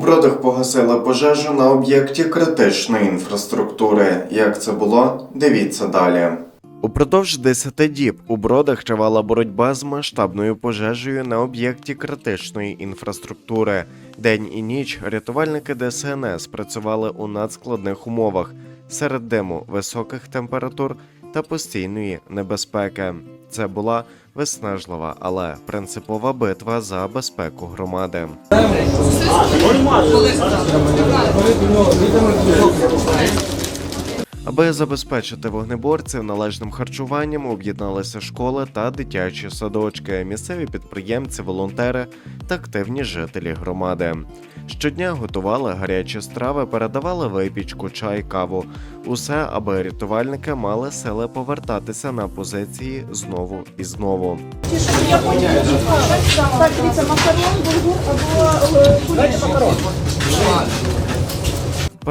бродах погасили пожежу на об'єкті критичної інфраструктури. Як це було? Дивіться далі. Упродовж 10 діб у бродах тривала боротьба з масштабною пожежею на об'єкті критичної інфраструктури. День і ніч рятувальники ДСНС працювали у надскладних умовах серед диму, високих температур та постійної небезпеки. Це була виснажлива, але принципова битва за безпеку громади. Аби забезпечити вогнеборців належним харчуванням, об'єдналися школи та дитячі садочки, місцеві підприємці, волонтери та активні жителі громади. Щодня готували гарячі страви, передавали випічку, чай, каву. Усе, аби рятувальники мали сили повертатися на позиції знову і знову. Макарон.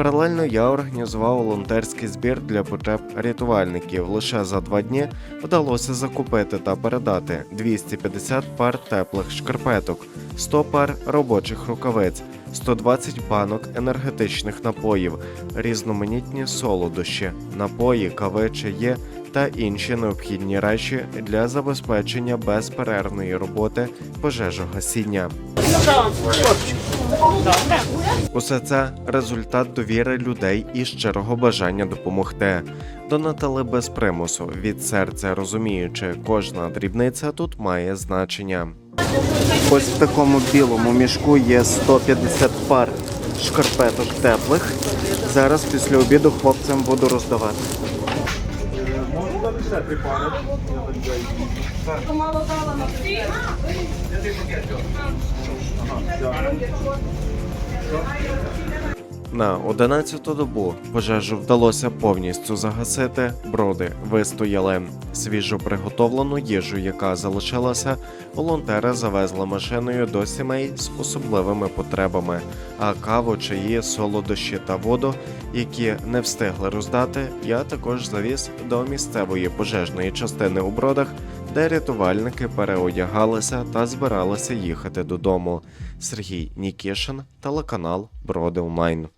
Паралельно я організував волонтерський збір для потреб рятувальників. Лише за два дні вдалося закупити та передати 250 пар теплих шкарпеток, 100 пар робочих рукавиць, 120 банок енергетичних напоїв, різноманітні солодощі, напої, кави, чаї та інші необхідні речі для забезпечення безперервної роботи пожежогасіння. Усе це результат довіри людей і щирого бажання допомогти. Донатили без примусу від серця, розуміючи, кожна дрібниця тут має значення. Ось в такому білому мішку є 150 пар шкарпеток теплих. Зараз після обіду хлопцям буду роздавати. На 11-ту добу пожежу вдалося повністю загасити. Броди вистояли. Свіжо приготовлену їжу, яка залишилася, волонтери завезли машиною до сімей з особливими потребами. А каву, чаї, солодощі та воду, які не встигли роздати, я також завіз до місцевої пожежної частини у бродах, де рятувальники переодягалися та збиралися їхати додому. Сергій Нікішин, телеканал Броди Онлайн.